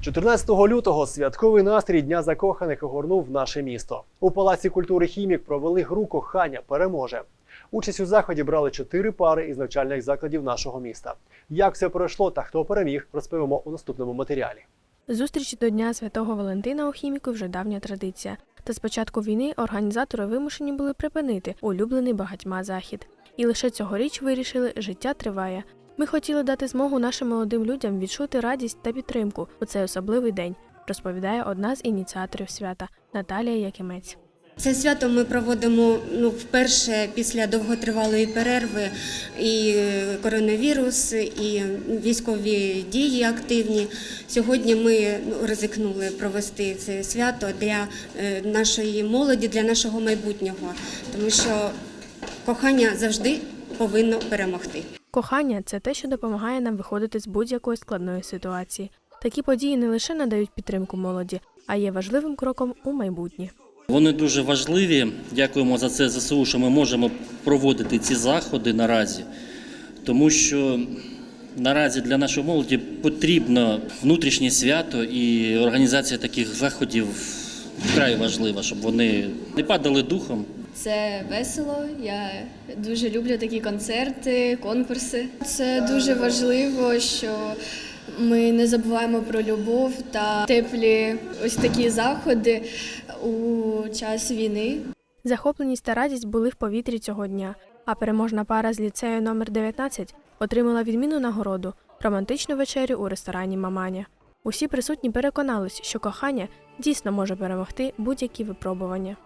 14 лютого святковий настрій Дня закоханих огорнув наше місто. У Палаці культури Хімік провели гру кохання переможе. Участь у заході брали чотири пари із навчальних закладів нашого міста. Як все пройшло та хто переміг, розповімо у наступному матеріалі. Зустрічі до Дня Святого Валентина у хіміку вже давня традиція. Та з початку війни організатори вимушені були припинити улюблений багатьма захід. І лише цьогоріч вирішили, життя триває. Ми хотіли дати змогу нашим молодим людям відчути радість та підтримку у цей особливий день, розповідає одна з ініціаторів свята Наталія Якимець. Це свято ми проводимо ну, вперше після довготривалої перерви і коронавірус, і військові дії активні. Сьогодні ми ну, ризикнули провести це свято для е, нашої молоді, для нашого майбутнього, тому що кохання завжди повинно перемогти. Кохання це те, що допомагає нам виходити з будь-якої складної ситуації. Такі події не лише надають підтримку молоді, а є важливим кроком у майбутнє. Вони дуже важливі. Дякуємо за це ЗСУ, що ми можемо проводити ці заходи наразі, тому що наразі для нашої молоді потрібно внутрішнє свято і організація таких заходів вкрай важлива, щоб вони не падали духом. Це весело. Я дуже люблю такі концерти, конкурси. Це дуже важливо, що ми не забуваємо про любов та теплі ось такі заходи у час війни. Захопленість та радість були в повітрі цього дня, а переможна пара з ліцею номер 19 отримала відмінну нагороду романтичну вечерю у ресторані Маманя. Усі присутні переконались, що кохання дійсно може перемогти будь-які випробування.